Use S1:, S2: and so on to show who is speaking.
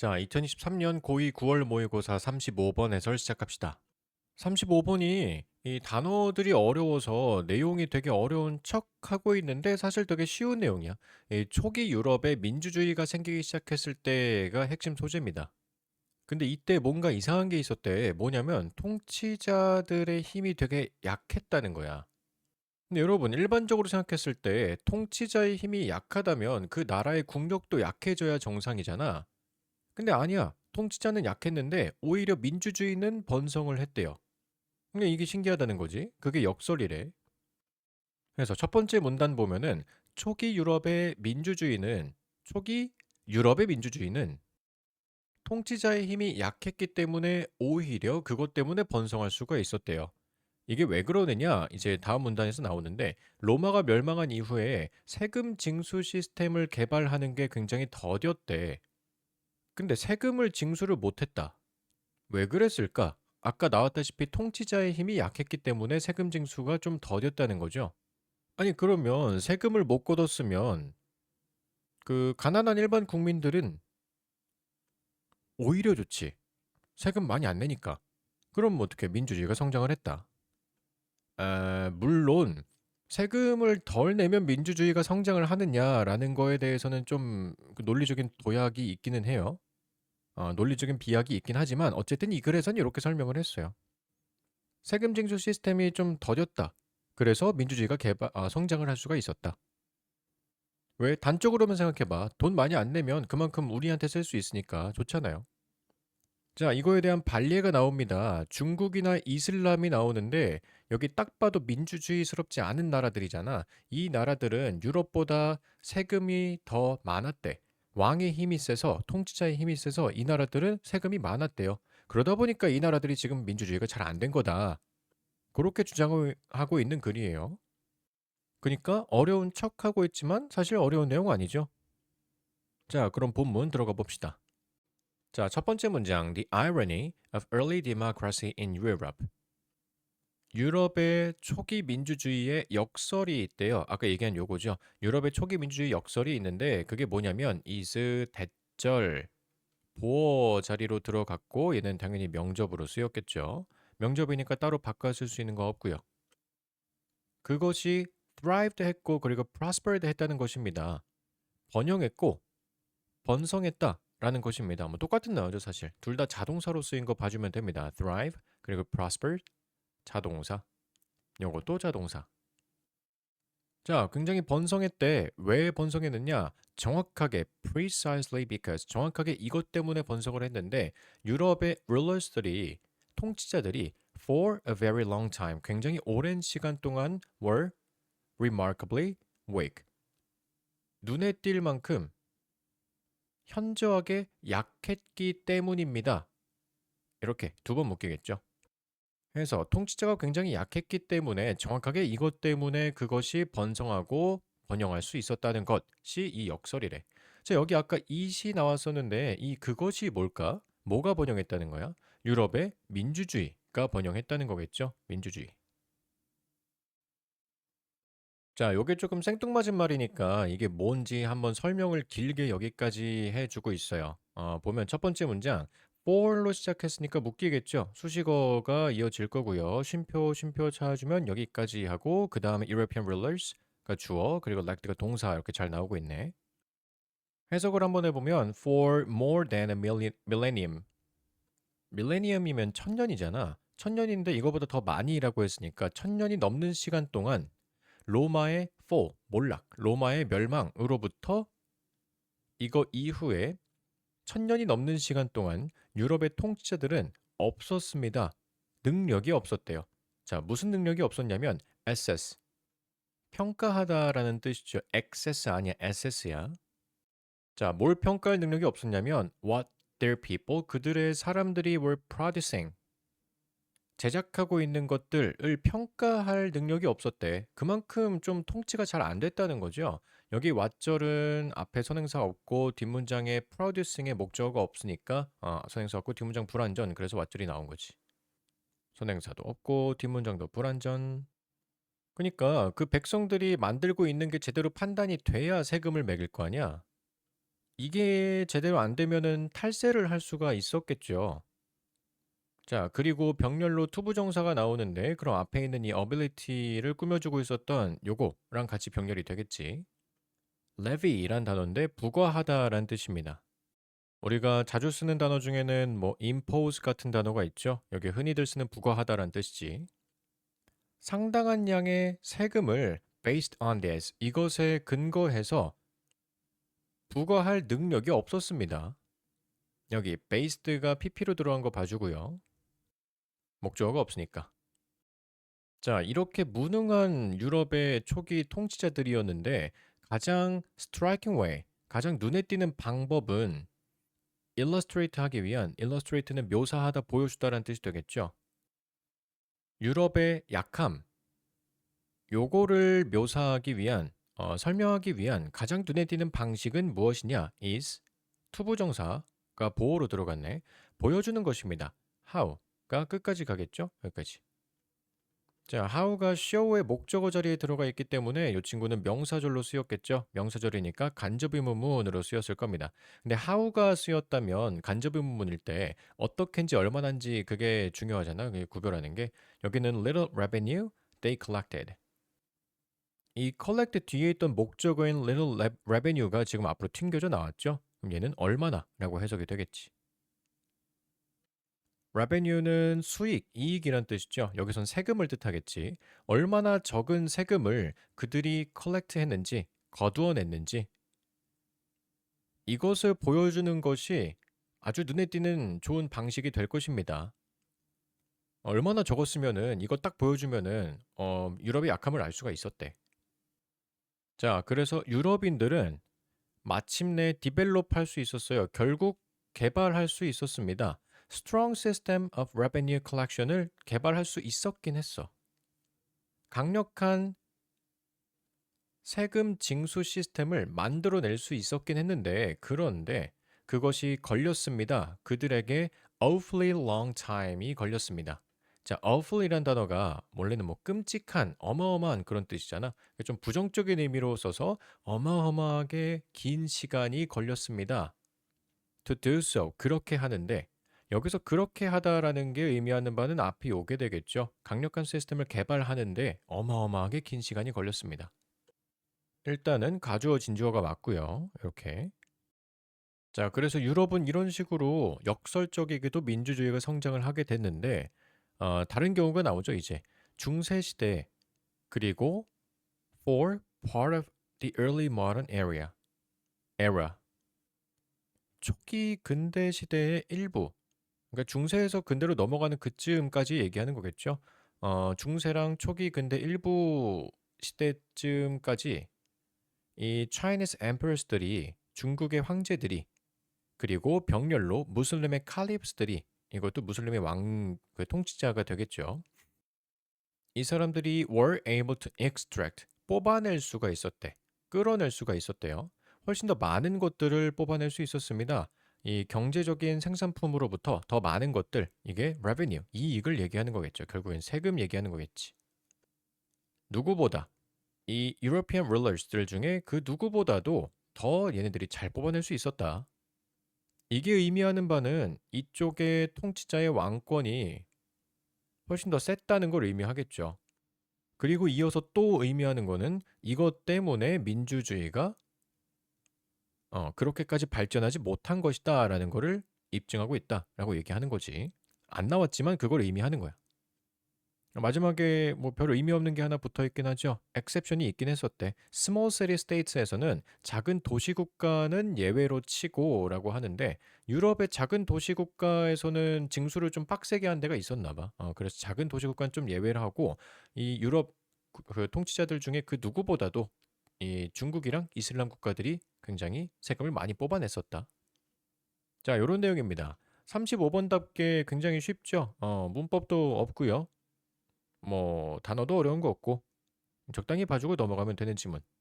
S1: 자, 2023년 고2 9월 모의고사 35번 해설 시작합시다. 35번이 이 단어들이 어려워서 내용이 되게 어려운 척 하고 있는데 사실 되게 쉬운 내용이야. 이 초기 유럽에 민주주의가 생기기 시작했을 때가 핵심 소재입니다. 근데 이때 뭔가 이상한 게 있었대. 뭐냐면 통치자들의 힘이 되게 약했다는 거야. 근데 여러분, 일반적으로 생각했을 때 통치자의 힘이 약하다면 그 나라의 국력도 약해져야 정상이잖아. 근데 아니야. 통치자는 약했는데 오히려 민주주의는 번성을 했대요. 근데 이게 신기하다는 거지. 그게 역설이래. 그래서 첫 번째 문단 보면은 초기 유럽의 민주주의는 초기 유럽의 민주주의는 통치자의 힘이 약했기 때문에 오히려 그것 때문에 번성할 수가 있었대요. 이게 왜 그러느냐? 이제 다음 문단에서 나오는데 로마가 멸망한 이후에 세금 징수 시스템을 개발하는 게 굉장히 더뎠대. 근데 세금을 징수를 못했다. 왜 그랬을까? 아까 나왔다시피 통치자의 힘이 약했기 때문에 세금 징수가 좀 더뎠다는 거죠. 아니 그러면 세금을 못 걷었으면 그 가난한 일반 국민들은 오히려 좋지. 세금 많이 안 내니까. 그럼 뭐 어떻게 민주주의가 성장을 했다. 아, 물론 세금을 덜 내면 민주주의가 성장을 하느냐라는 거에 대해서는 좀 그 논리적인 도약이 있기는 해요. 어, 논리적인 비약이 있긴 하지만 어쨌든 이 글에선 이렇게 설명을 했어요. 세금 징수 시스템이 좀 더뎠다. 그래서 민주주의가 개발, 아, 성장을 할 수가 있었다. 왜 단적으로만 생각해 봐. 돈 많이 안 내면 그만큼 우리한테 쓸 수 있으니까 좋잖아요. 자, 이거에 대한 반례가 나옵니다. 중국이나 이슬람이 나오는데 여기 딱 봐도 민주주의스럽지 않은 나라들이잖아. 이 나라들은 유럽보다 세금이 더 많았대. 왕의 힘이 세서 통치자의 힘이 세서 이 나라들은 세금이 많았대요. 그러다 보니까 이 나라들이 지금 민주주의가 잘 안 된 거다. 그렇게 주장을 하고 있는 글이에요. 그러니까 어려운 척 하고 있지만 사실 어려운 내용 아니죠. 자, 그럼 본문 들어가 봅시다. 자, 첫 번째 문장. The irony of early democracy in Europe. 유럽의 초기 민주주의의 역설이 있대요. 아까 얘기한 요거죠. 유럽의 초기 민주주의 역설이 있는데 그게 뭐냐면 is 대절 보어 자리로 들어갔고 얘는 당연히 명접으로 쓰였겠죠. 명접이니까 따로 바꿔 쓸 수 있는 거 없고요. 그것이 thrived 했고 그리고 prospered 했다는 것입니다. 번영했고 번성했다 라는 것입니다. 뭐 똑같은 단어죠 사실. 둘 다 자동사로 쓰인 거 봐주면 됩니다. thrive 그리고 prospered 자동사. 요것도 자동사. 자, 굉장히 번성했대. 왜 번성했느냐? 정확하게 precisely because 정확하게 이것 때문에 번성을 했는데 유럽의 rulers들이 통치자들이 for a very long time 굉장히 오랜 시간 동안 were remarkably weak 눈에 띌 만큼 현저하게 약했기 때문입니다. 이렇게 두 번 묶이겠죠. 해서 통치자가 굉장히 약했기 때문에 정확하게 이것 때문에 그것이 번성하고 번영할 수 있었다는 것이 이 역설이래. 자, 여기 아까 이시 나왔었는데 이 그것이 뭘까? 뭐가 번영했다는 거야? 유럽의 민주주의가 번영했다는 거겠죠? 민주주의. 자, 요게 조금 생뚱맞은 말이니까 이게 뭔지 한번 설명을 길게 여기까지 해주고 있어요. 어, 보면 첫 번째 문장 for로 시작했으니까 묶이겠죠. 수식어가 이어질 거고요. 쉼표, 쉼표 찾아주면 여기까지 하고 그 다음에 European rulers가 주어 그리고 elect가 동사 이렇게 잘 나오고 있네. 해석을 한번 해보면 for more than a millennium 밀레니엄이면 천년이잖아. 천년인데 이거보다 더 많이라고 했으니까 천년이 넘는 시간 동안 로마의 fall, 몰락, 로마의 멸망으로부터 이거 이후에 천년이 넘는 시간 동안 유럽의 통치자들은 없었습니다. 능력이 없었대요. 자, 무슨 능력이 없었냐면 assess. 평가하다라는 뜻이죠. access 아니야, assess야. 자, 뭘 평가할 능력이 없었냐면 what their people 그들의 사람들이 were producing 제작하고 있는 것들을 평가할 능력이 없었대. 그만큼 좀 통치가 잘 안 됐다는 거죠. 여기 왓절은 앞에 선행사 없고 뒷문장에 producing의 목적어가 없으니까 어, 선행사 없고 뒷문장 불완전 그래서 왓절이 나온 거지. 선행사도 없고 뒷문장도 불완전. 그러니까 그 백성들이 만들고 있는 게 제대로 판단이 돼야 세금을 매길 거 아니야. 이게 제대로 안 되면은 탈세를 할 수가 있었겠죠. 자, 그리고 병렬로 투부정사가 나오는데 그럼 앞에 있는 이 ability를 꾸며주고 있었던 요거랑 같이 병렬이 되겠지. levy란 단어인데 부과하다라는 뜻입니다. 우리가 자주 쓰는 단어 중에는 뭐 impose 같은 단어가 있죠. 여기 흔히들 쓰는 부과하다라는 뜻이지. 상당한 양의 세금을 based on this 이것에 근거해서 부과할 능력이 없었습니다. 여기 based가 pp로 들어간 거 봐주고요. 목적어가 없으니까. 자, 이렇게 무능한 유럽의 초기 통치자들이었는데 가장 striking way, 가장 눈에 띄는 방법은 illustrate 하기 위한 illustrate는 묘사하다, 보여주다라는 뜻이 되겠죠. 유럽의 약함, 요거를 묘사하기 위한 어, 설명하기 위한 가장 눈에 띄는 방식은 무엇이냐? is 투부정사가 보호로 들어갔네. 보여주는 것입니다. how 가 끝까지 가겠죠? 여기까지. 자, how가 show의 목적어 자리에 들어가 있기 때문에 이 친구는 명사절로 쓰였겠죠? 명사절이니까 간접의문문으로 쓰였을 겁니다. 근데 how가 쓰였다면 간접의문문일 때 어떻게인지 얼마나인지 그게 중요하잖아. 그게 구별하는 게 여기는 little revenue they collected. 이 collect 뒤에 있던 목적어인 little re- revenue가 지금 앞으로 튕겨져 나왔죠? 그럼 얘는 얼마나라고 해석이 되겠지. Revenue는 수익, 이익이란 뜻이죠. 여기선 세금을 뜻하겠지. 얼마나 적은 세금을 그들이 collect 했는지, 거두어냈는지 이것을 보여주는 것이 아주 눈에 띄는 좋은 방식이 될 것입니다. 얼마나 적었으면은 이거 딱 보여주면은 어, 유럽의 약함을 알 수가 있었대. 자, 그래서 유럽인들은 마침내 디벨롭 할 수 있었어요. 결국 개발할 수 있었습니다. Strong System of Revenue Collection을 개발할 수 있었긴 했어. 강력한 세금 징수 시스템을 만들어낼 수 있었긴 했는데 그런데 그것이 걸렸습니다. 그들에게 awfully long time이 걸렸습니다. 자, awful이란 단어가 원래는 뭐 끔찍한, 어마어마한 그런 뜻이잖아. 좀 부정적인 의미로 써서 어마어마하게 긴 시간이 걸렸습니다. to do so, 그렇게 하는데 여기서 그렇게 하다라는 게 의미하는 바는 앞이 오게 되겠죠. 강력한 시스템을 개발하는데 어마어마하게 긴 시간이 걸렸습니다. 일단은 가주어 진주어가 맞고요. 이렇게. 자, 그래서 유럽은 이런 식으로 역설적이게도 민주주의가 성장을 하게 됐는데 어, 다른 경우가 나오죠, 이제. 중세 시대 그리고 for part of the early modern area. era. 초기 근대 시대의 일부. 그러니까 중세에서 근대로 넘어가는 그쯤까지 얘기하는 거겠죠. 어, 중세랑 초기 근대 일부 시대쯤까지 이 Chinese emperors들이 중국의 황제들이 그리고 병렬로 무슬림의 칼리프스들이 이것도 무슬림의 왕 그 통치자가 되겠죠. 이 사람들이 were able to extract 뽑아낼 수가 있었대. 끌어낼 수가 있었대요. 훨씬 더 많은 것들을 뽑아낼 수 있었습니다. 이 경제적인 생산품으로부터 더 많은 것들, 이게 revenue, 이익을 얘기하는 거겠죠. 결국엔 세금 얘기하는 거겠지. 누구보다 이 European rulers들 중에 그 누구보다도 더 얘네들이 잘 뽑아낼 수 있었다. 이게 의미하는 바는 이쪽의 통치자의 왕권이 훨씬 더 셌다는 걸 의미하겠죠. 그리고 이어서 또 의미하는 거는 이것 때문에 민주주의가 어, 그렇게까지 발전하지 못한 것이다라는 거를 입증하고 있다라고 얘기하는 거지. 안 나왔지만 그걸 의미하는 거야. 마지막에 뭐 별 의미 없는 게 하나 붙어 있긴 하죠. 엑셉션이 있긴 했었대. 스몰 시티 스테이트에서는 작은 도시 국가는 예외로 치고라고 하는데 유럽의 작은 도시 국가에서는 징수를 좀 빡세게 한 데가 있었나 봐. 어, 그래서 작은 도시 국가는 좀 예외를 하고 이 유럽 그, 그 통치자들 중에 그 누구보다도 이 중국이랑 이슬람 국가들이 굉장히 세금을 많이 뽑아냈었다. 자, 요런 내용입니다. 35번답게 굉장히 쉽죠. 어, 문법도 없고요. 뭐 단어도 어려운 거 없고 적당히 봐주고 넘어가면 되는 지문. 음.